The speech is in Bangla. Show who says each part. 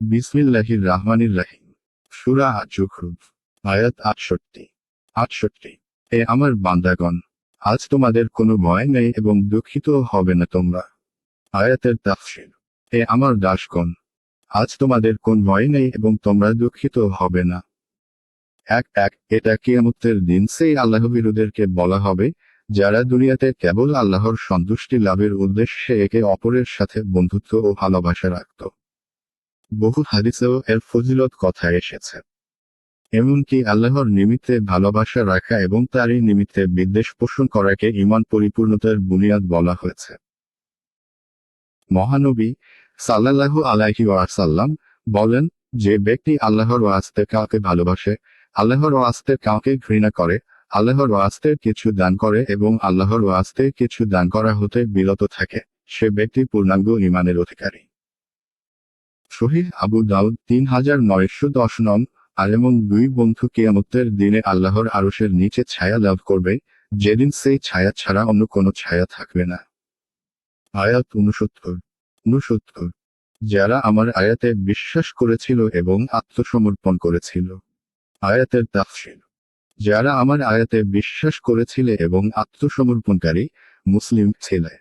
Speaker 1: বিসমিল্লাহির রাহমানির রাহিম। সুরা আজুখরুফ আয়াত আটষট্টি। আটষট্টি। এ আমার বান্দাগণ, আজ তোমাদের কোনো ভয় নেই এবং দুঃখিত হবে না তোমরা। আয়াতের তাফসির। এ আমার দাসগণ, আজ তোমাদের কোন ভয় নেই এবং তোমরা দুঃখিত হবে না। এক এক, এটা কিয়ামতের দিন সেই আল্লাহবিরুদেরকে বলা হবে, যারা দুনিয়াতে কেবল আল্লাহর সন্তুষ্টি লাভের উদ্দেশ্যে একে অপরের সাথে বন্ধুত্ব ও ভালোবাসা রাখত। বহু হাদিসেও এর ফজিলত কথা এসেছে। এমনকি আল্লাহর নিমিত্তে ভালোবাসা রাখা এবং তারই নিমিত্তে বিদ্বেষ পোষণ করাকে ইমান পরিপূর্ণতার বুনিয়াদ বলা হয়েছে। মহানবী সাল্লাল্লাহু আলাইহি ওয়াসাল্লাম বলেন, যে ব্যক্তি আল্লাহর ওয়াস্তে কাউকে ভালোবাসে, আল্লাহর ওয়াস্তে কাউকে ঘৃণা করে, আল্লাহর ওয়াস্তে কিছু দান করে এবং আল্লাহর ওয়াস্তে কিছু দান করা হতে বিরত থাকে, সে ব্যক্তি পূর্ণাঙ্গ ইমানের অধিকারী। শহীদ আবু দাউদ তিন হাজার নয়শো দশ নং আর এমন দুই বন্ধু কিয়ামতের দিনে আল্লাহর আরশের নিচে ছায়া লাভ করবে। যেদিন সেই ছায়া ছাড়া অন্য কোনো ছায়া থাকবে না। আয়াত উনসত্তর উনসত্তর যারা আমার আয়াতে বিশ্বাস করেছিল এবং আত্মসমর্পণ করেছিল। আয়াতের তাফসির। যারা আমার আয়াতে বিশ্বাস করেছিলে এবং আত্মসমর্পণকারী মুসলিম ছেলে।